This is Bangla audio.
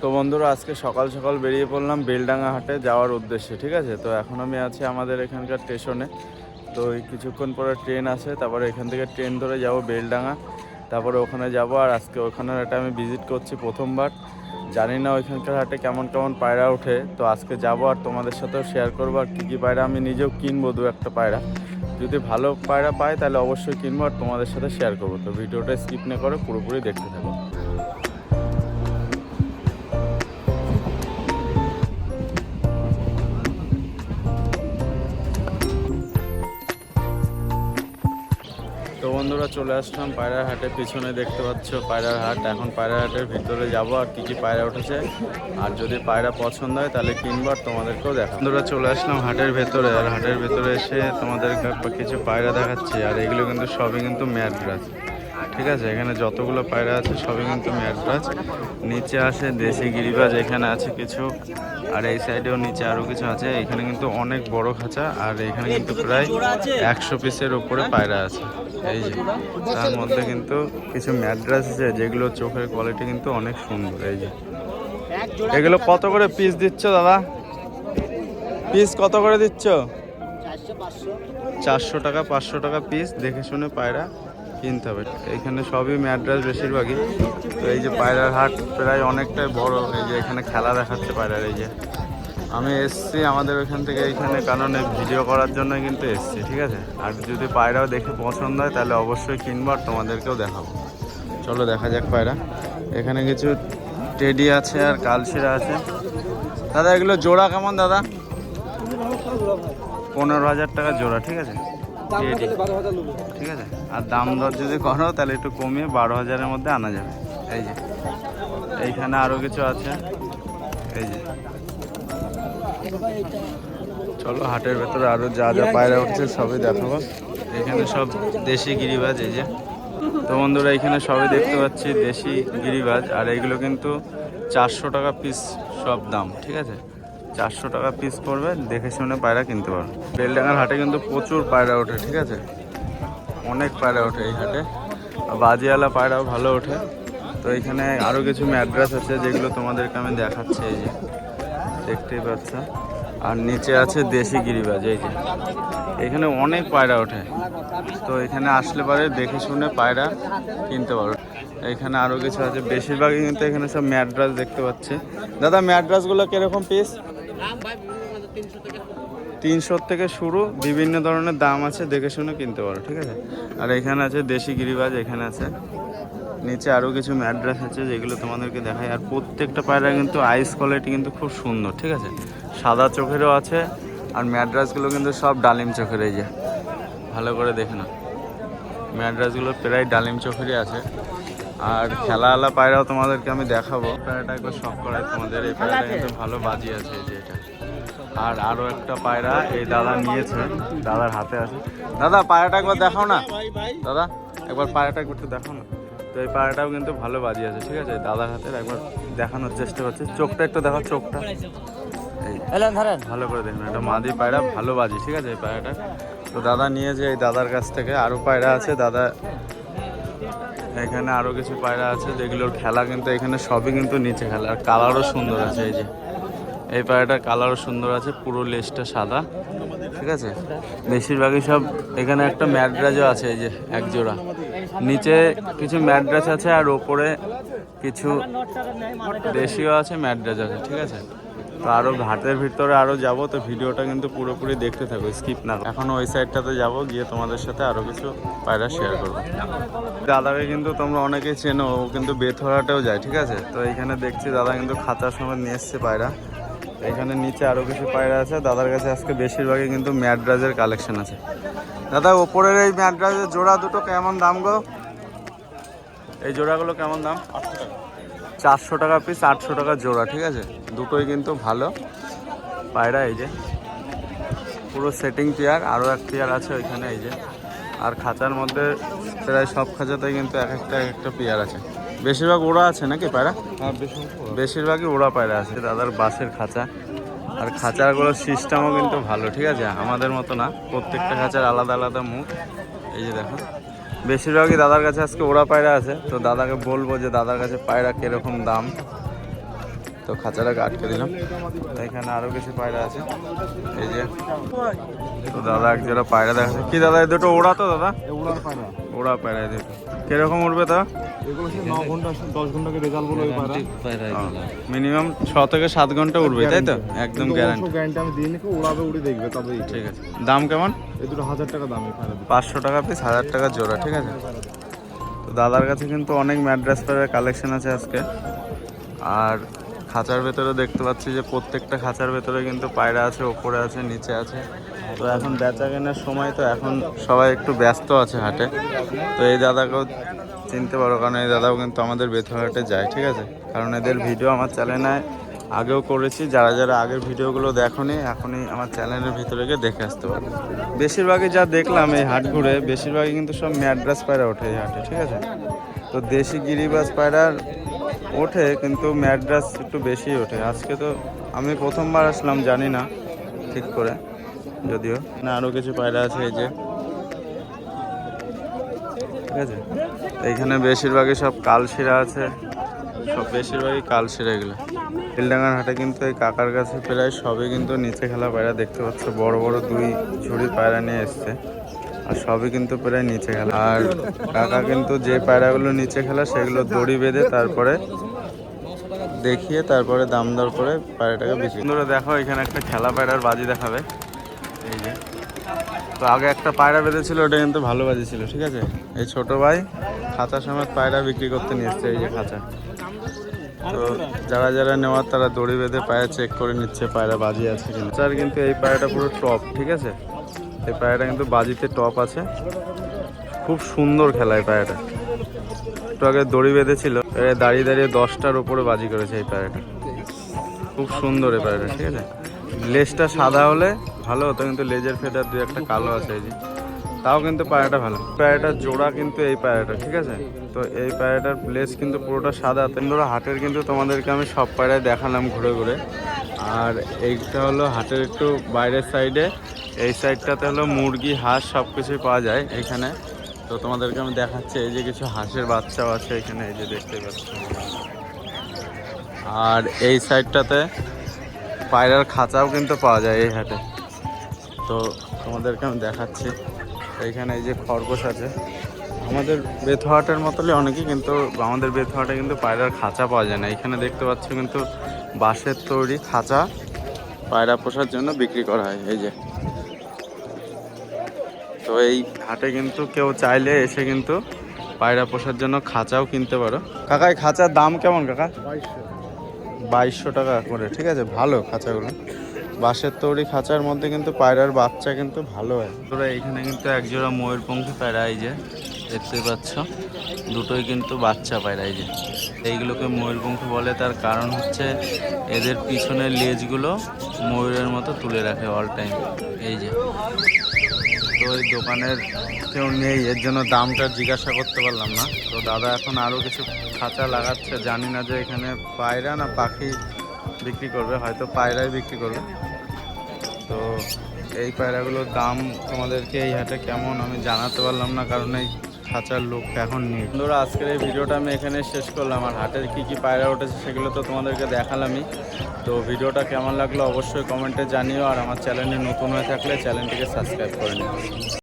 তো বন্ধুরা, আজকে সকাল সকাল বেরিয়ে পড়লাম বেলডাঙ্গা হাটে যাওয়ার উদ্দেশ্যে, ঠিক আছে? তো এখন আমি আছি আমাদের এখানকার স্টেশনে। তো কিছুক্ষণ পরে ট্রেন আছে তারপরে এখান থেকে ট্রেন ধরে যাব বেলডাঙ্গা। তারপরে ওখানে যাব, আর আজকে ওখানের একটা আমি ভিজিট করছি প্রথমবার। জানি না ওইখানকার হাটে কেমন কেমন পায়রা ওঠে। তো আজকে যাব আর তোমাদের সাথেও শেয়ার করব, আর কী কী পায়রা আমি নিজেও কিনবো দু একটা পায়রা। যদি ভালো পায়রা পাই তাহলে অবশ্যই কিনবো, আর তোমাদের সাথে শেয়ার করব। তো ভিডিওটা স্কিপ না করে পুরোপুরি দেখতে থাকো। বন্ধুরা চলে আসলাম পায়রার হাটের পিছনে, দেখতে পাচ্ছ পায়রার হাট। এখন পায়রার হাটের ভিতরে যাব আর কি কি পায়রা উঠেছে। আর যদি পায়রা পছন্দ হয় তাহলে কিনবার তোমাদেরকেও দেখা বন্ধুরা চলে আসলাম হাটের ভেতরে, আর হাটের ভেতরে এসে তোমাদের কিছু পায়রা দেখাচ্ছি। আর এগুলো কিন্তু সবই কিন্তু ম্যাড্রাস ঠিক আছে? এখানে যতগুলো পায়রা আছে সবই কিন্তু ম্যাড্রাস নিচে আছে দেশি গিরিবাজ, এখানে আছে কিছু। আর এই সাইডেও নিচে আরও কিছু আছে। এখানে কিন্তু অনেক বড় খাঁচা। আর এখানে কিন্তু প্রায় একশো পিসের উপরে পায়রা আছে। এই যে তার মধ্যে কিন্তু কিছু ম্যাড্রাস আছে যেগুলো চোখের কোয়ালিটি কিন্তু অনেক সুন্দর এই যে। এগুলো কত করে পিস দিচ্ছ দাদা? পিস কত করে দিচ্ছ? চারশো টাকা পাঁচশো টাকা পিস দেখে শুনে পায়রা কিনতে হবে। এখানে সবই ম্যাড্রাস বেশিরভাগই। তো এই যে পায়রার হাট প্রায় অনেকটাই বড় এই যে এখানে খেলা দেখাচ্ছে পায়রার এই যে। আমি এসছি আমাদের ওইখান থেকে এইখানে কারণ ভিডিও করার জন্য কিন্তু এসছি ঠিক আছে? আর যদি পায়রাও দেখে পছন্দ হয় তাহলে অবশ্যই কিনবো আর তোমাদেরকেও দেখাবো। চলো দেখা যাক পায়রা। এখানে কিছু টেডি আছে আর কালশিরা আছে। দাদা এগুলো জোড়া কেমন দাদা? পনেরো হাজার টাকা জোড়া ঠিক আছে? ঠিক আছে? আর দাম দর যদি করো তাহলে একটু কমিয়ে বারো হাজারের মধ্যে আনা যাবে। এই যে এইখানে আরও কিছু আছে। এই যে চলো, হাটের ভেতরে আরও যা যা পায়রা উঠছে সবই দেখাবো। এখানে সব দেশি গিরিবাজ, এই যে। তো বন্ধুরা, এখানে সবই দেখতে পাচ্ছি, দেশি গিরিবাজ। আর এইগুলো কিন্তু চারশো টাকা পিস সব দাম, ঠিক আছে? চারশো টাকা পিস পড়বে, দেখে শুনে পায়রা কিনতে পারবে বেলডাঙ্গার হাটে কিন্তু প্রচুর পায়রা ওঠে, ঠিক আছে? অনেক পায়রা ওঠে এই হাটে। বাজিওয়ালা পায়রাও ভালো ওঠে। তো এখানে আরও কিছু ম্যাড্রাস আছে, যেগুলো তোমাদেরকে আমি দেখাচ্ছি, এই যে। দেখতেই পাচ্ছ আর নিচে আছে দেশি গিরিবাজ, এই যে। এখানে অনেক পায়রা ওঠে। তো এখানে আসলে পরে, দেখে শুনে পায়রা কিনতে পারো। এখানে আরও কিছু আছে। বেশিরভাগই কিন্তু এখানে সব ম্যাড্রাস দেখতে পাচ্ছি। দাদা ম্যাড্রাসগুলো কীরকম পিস তিনশো থেকে শুরু, বিভিন্ন ধরনের দাম আছে, দেখে শুনে কিনতে পারো, ঠিক আছে? আর এখানে আছে দেশি গিরিবাজ, এখানে আছে নিচে আরও কিছু ম্যাড্রাস আছে যেগুলো তোমাদেরকে দেখায় আর প্রত্যেকটা পায়রা কিন্তু আইস কোয়ালিটি কিন্তু খুব সুন্দর ঠিক আছে? সাদা চোখেরও আছে আর ম্যাড্রাসগুলো কিন্তু সব ডালিম চোখের এই যে। ভালো করে দেখে না ম্যাড্রাসগুলো প্রায় ডালিম চোখেরই আছে। আর খেলাওয়ালা পায়রাও তোমাদেরকে আমি দেখাবো। পায়রাটা একবার শখ করাই তোমাদের এই পায়রাটা কিন্তু ভালো বাজি আছে এই যে এটা। আর আরও একটা পায়রা এই দাদা নিয়েছে দাদার হাতে আছে। দাদা পায়রাটা একবার দেখাও না। দাদা একবার পায়রাটা একটু দেখাও না। তো এই পায়রাটাও কিন্তু ভালো বাজি আছে ঠিক আছে? দাদার হাতের একবার দেখানোর চেষ্টা করছি। চোখটা একটু দেখো চোখটা। ভালো করে দেখুন এটা মাদি পায়রা ভালো বাজি ঠিক আছে এই পায়রাটা? তো দাদা নিয়ে যে এই দাদার কাছ থেকে আরও পায়রা আছে দাদা এখানে আরও কিছু পায়রা আছে যেগুলোর খেলা কিন্তু এখানে সবই কিন্তু নিচে খেলা আর কালারও সুন্দর আছে এই যে। এই পায়রাটার কালারও সুন্দর আছে পুরো লেজটা সাদা ঠিক আছে? বেশিরভাগই সব এখানে একটা ম্যাড্রাজও আছে এই যে এক জোড়া নিচে কিছু ম্যাড্রাস আছে আর ওপরে কিছু দেশীয় আছে ম্যাড্রাস আছে, ঠিক আছে? তো আরও ঘাটের ভিতরে আরও যাব, তো ভিডিওটা কিন্তু পুরোপুরি দেখতে থাকো স্কিপ না। এখন ওই সাইডটাতে যাব, গিয়ে তোমাদের সাথে আরও কিছু পায়রা শেয়ার করব। দাদাকে কিন্তু তোমরা অনেকেই চেনো, ও কিন্তু বেথরাটেও যায়, ঠিক আছে? তো এখানে দেখছি দাদা কিন্তু খাতার সময় নিয়ে এসছে পায়রা। এখানে নিচে আরও কিছু পায়রা আছে, দাদার কাছে আজকে বেশিরভাগই কিন্তু ম্যাড্রাজের কালেকশন আছে। দাদা ওপরের এই ম্যাড্রাজের জোড়া দুটো কেমন দাম গো? এই জোড়াগুলো কেমন দাম? চারশো টাকা পিস আটশো টাকা জোড়া ঠিক আছে? দুটোই কিন্তু ভালো। পায়রা এই যে। পুরো সেটিং চেয়ার আরও এক চেয়ার আছে ওইখানে এই যে। আর খাঁচার মধ্যে প্রায় সব খাঁচাতেই কিন্তু এক একটা এক একটা পেয়ার আছে। বেশিরভাগ ওরা আছে নাকি পায়রা? বেশিরভাগই ওরা পায়রা আছে দাদার বাসের খাঁচা। আর খাঁচাগুলোর সিস্টেমও কিন্তু ভালো ঠিক আছে? আমাদের মতো না প্রত্যেকটা খাঁচার আলাদা আলাদা মুখ। এই যে দেখো বেশিরভাগই দাদার কাছে আজকে ওরা পায়রা আছে তো দাদাকে বলব যে দাদার কাছে পায়রা কীরকম দাম? তো খাঁচাটাকে আটকে দিলাম। তো এখানে আরও কিছু পায়রা আছে। এই যে তো দাদা এক জোড়া পায়রা দেখাচ্ছে। কি দাদা এই দুটো ওড়া তো দাদা? এগুলার পায়রা। ওড়া পায়রা এই দুটো। কীরকম উঠবে তা? এগুলো সে ন ঘণ্টা রেজাল্ট বলে ওই মিনিমাম ছ থেকে সাত ঘণ্টা উঠবে তাই তো? একদম গ্যারান্টি গ্যারান্টি আমি দিই নিকে উড়াবে উড়ে দেখবে তবে ঠিক আছে। দাম কেমন? এই দুটো হাজার টাকা দামে টাকা পিস হাজার টাকা জোড়া ঠিক আছে? তো দাদার কাছে কিন্তু অনেক ম্যাড্রাস পায়রার কালেকশন আছে আজকে। আর খাঁচার ভেতরে দেখতে পাচ্ছি যে প্রত্যেকটা খাঁচার ভেতরে কিন্তু পায়রা আছে, ওপরে আছে, নিচে আছে। তো এখন বেচা কেনার সময় তো এখন সবাই একটু ব্যস্ত আছে হাটে। তো এই দাদাকেও চিনতে পারো, কারণ এই দাদাও কিন্তু আমাদের বেথুয়াহাটে যায়, ঠিক আছে? কারণ এদের ভিডিও আমার চ্যানেলে আগেও করেছি। যারা যারা আগের ভিডিওগুলো দেখোনি, এখনই আমার চ্যানেলের ভিতরে গিয়ে দেখে আসতে পারো। বেশিরভাগই যা দেখলাম এই হাট ঘুরে, বেশিরভাগই কিন্তু সব ম্যাড্রাস পায়রা ওঠে এই হাটে, ঠিক আছে? তো দেশি গিরিবাজ পায়রার ওঠে, কিন্তু ম্যাড্রাস একটু বেশি ওঠে। আজকে তো আমি প্রথমবার আসলাম, জানি না ঠিক করে, যদিও। না আরও কিছু পায়রা আছে, এই যে। ঠিক আছে? এইখানে বেশিরভাগই সব কালশিরা আছে। সব বেশিরভাগই কালশিরা এগুলো। হিলডাঙ্গার হাটে কিন্তু এই কাকার কাছে প্রায় সবই কিন্তু নিচে খেলা পায়রা দেখতে পাচ্ছ। বড় বড় দুই ঝুড়ি পায়রা নিয়ে এসছে। আর সবই কিন্তু প্রায় নিচে খেলা। আর কাকা কিন্তু যে পায়রাগুলো নিচে খেলা, সেগুলো দড়ি বেঁধে তারপরে দেখিয়ে তারপরে দাম দর করে পায়রাটাকে বেশি করে দেখো, এখানে একটা খেলা পায়রার বাজি দেখাবে। এই যে। তো আগে একটা পায়রা বেঁধেছিল, ওটা কিন্তু ভালো বাজি ছিল, ঠিক আছে? এই ছোট ভাই খাঁচা সমেত পায়রা বিক্রি করতে নিয়ে এসছে, এই যে খাঁচা। তো যারা যারা নেওয়ার, তারা দড়ি বেঁধে পায়রা চেক করে নিচ্ছে পায়রা বাজি আছে কিনা। কিন্তু এই পায়রাটা পুরো টপ ঠিক আছে? এই পায়রাটা কিন্তু বাজিতে টপ আছে। খুব সুন্দর খেলা এই পায়রাটা। একটু আগে দড়ি বেঁধেছিল দাঁড়িয়ে দাঁড়িয়ে দশটার উপরে বাজি করেছে এই পায়রাটা। খুব সুন্দর এই পায়রাটা, ঠিক আছে? লেজটা সাদা হলে ভালো হতো, কিন্তু লেজের ফেদার দুই একটা কালো আছে এই যে। তাও কিন্তু পায়রাটা ভালো। পায়রাটার জোড়া কিন্তু এই পায়রাটা, ঠিক আছে? তো এই পায়রাটার লেজ কিন্তু পুরোটা সাদা। তেমনি হাটের কিন্তু তোমাদেরকে আমি সব পায়রায় দেখালাম ঘুরে ঘুরে। আর এইটা হলো হাটের একটু বাইরের সাইডে এই সাইডটাতে হলো মুরগি, হাঁস সব কিছুই পাওয়া যায় এখানে। তো তোমাদেরকে আমি দেখাচ্ছি, এই যে কিছু হাঁসের বাচ্চাও আছে এখানে, এই যে দেখতে পাচ্ছ আর এই সাইডটাতে পায়রার খাঁচাও কিন্তু পাওয়া যায় এই হাটে। তো তোমাদেরকে আমি দেখাচ্ছি, এইখানে এই যে খরগোশ আছে। আমাদের বেথহাটের মতোই অনেকেই কিন্তু, আমাদের বেথহাটে কিন্তু পায়রার খাঁচা পাওয়া যায় না। এখানে দেখতে পাচ্ছ কিন্তু বাঁশের তৈরি খাঁচা পায়রা পোষার জন্য বিক্রি করা হয়, এই যে। তো এই হাটে কিন্তু কেউ চাইলে এসে কিন্তু পায়রা পোষার জন্য খাঁচাও কিনতে পারো। কাকা এই খাঁচার দাম কেমন কাকা? বাইশশো। বাইশশো টাকা করে ঠিক আছে ভালো খাঁচাগুলো। বাঁশের তৈরি খাঁচার মধ্যে কিন্তু পায়রার বাচ্চা কিন্তু ভালো হয়। তোরা এখানে কিন্তু একজোড়া ময়ূরপঙ্খী পায়রা এই যে দেখতেই পাচ্ছ। দুটোই কিন্তু বাচ্চা পায়রা এই যে। এইগুলোকে ময়ূরপঙ্খী বলে তার কারণ হচ্ছে এদের পিছনের লেজগুলো ময়ূরের মতো তুলে রাখে অল টাইম এই যে এই দোকানের কেউ নেই, এর জন্য দামটা জিজ্ঞাসা করতে পারলাম না। তো দাদা এখন আরও কিছু খাঁচা লাগাচ্ছে, জানি না যে এখানে পায়রা না পাখি বিক্রি করবে, হয়তো পায়রাই বিক্রি করবে। তো এই পায়রাগুলোর দাম তোমাদেরকে এই হাটে কেমন আমি জানাতে পারলাম না, কারণ এই খাঁচার লোক এখন নেই। বন্ধুরা, আজকের এই ভিডিওটা আমি এখানে শেষ করলাম। আর হাটের কী কী পায়রা উঠেছে সেগুলো তো তোমাদেরকে দেখালামই। তো ভিডিওটা কেমন লাগল অবশ্যই কমেন্টে জানিও। আর আমার চ্যানেলে নতুন হয়ে থাকলে চ্যানেলটিকে সাবস্ক্রাইব করে নিও।